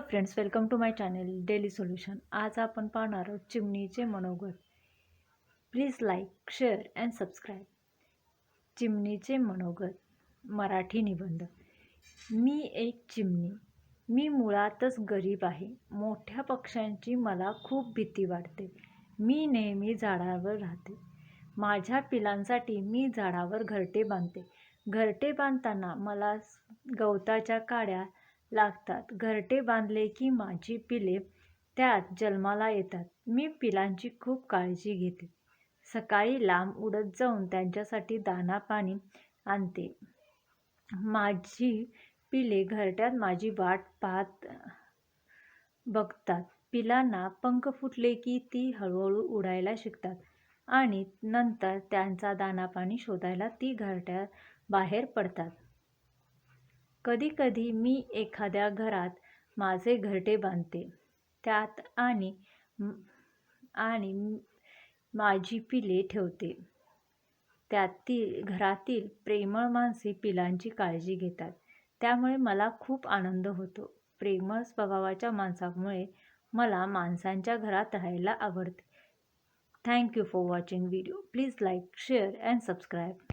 Hello friends welcome to my channel daily solution आज आपण पाहणार आहोत चिमणीचे मनोगत. Please like share and subscribe चिमणीचे मनोगत. मराठी निबंध. मी एक चिमणी. मी मुळातच गरीब आहे. मोठ्या पक्ष्यांची मला खूप भीती वाटते. मी नेहमी झाडावर राहते. माझ्या पिलांसाठी मी झाडावर घरटे बांधते. घरटे बांधताना मला गवताच्या काड्या लागतात. घरटे बांधले की माझी पिले त्यात जन्माला येतात. मी पिलांची खूप काळजी घेते. सकाळी लांब उडत जाऊन त्यांच्यासाठी दाना पाणी आणते. माझी पिले घरट्यात माझी वाट पाहत बघतात. पिलांना पंख फुटले की ती हळूहळू उडायला शिकतात आणि नंतर त्यांचा दाना पाणी शोधायला ती घरट्या बाहेर पडतात. कधीकधी मी एखाद्या घरात माझे घरटे बांधते. त्यात आणि आणि माझी पिले ठेवते. त्यातील घरातील प्रेमळ माणसे पिलांची काळजी घेतात. त्यामुळे मला खूप आनंद होतो. प्रेमळ स्वभावाच्या माणसामुळे मला माणसांच्या घरात राहायला आवडते. Thank you for watching video please like share and subscribe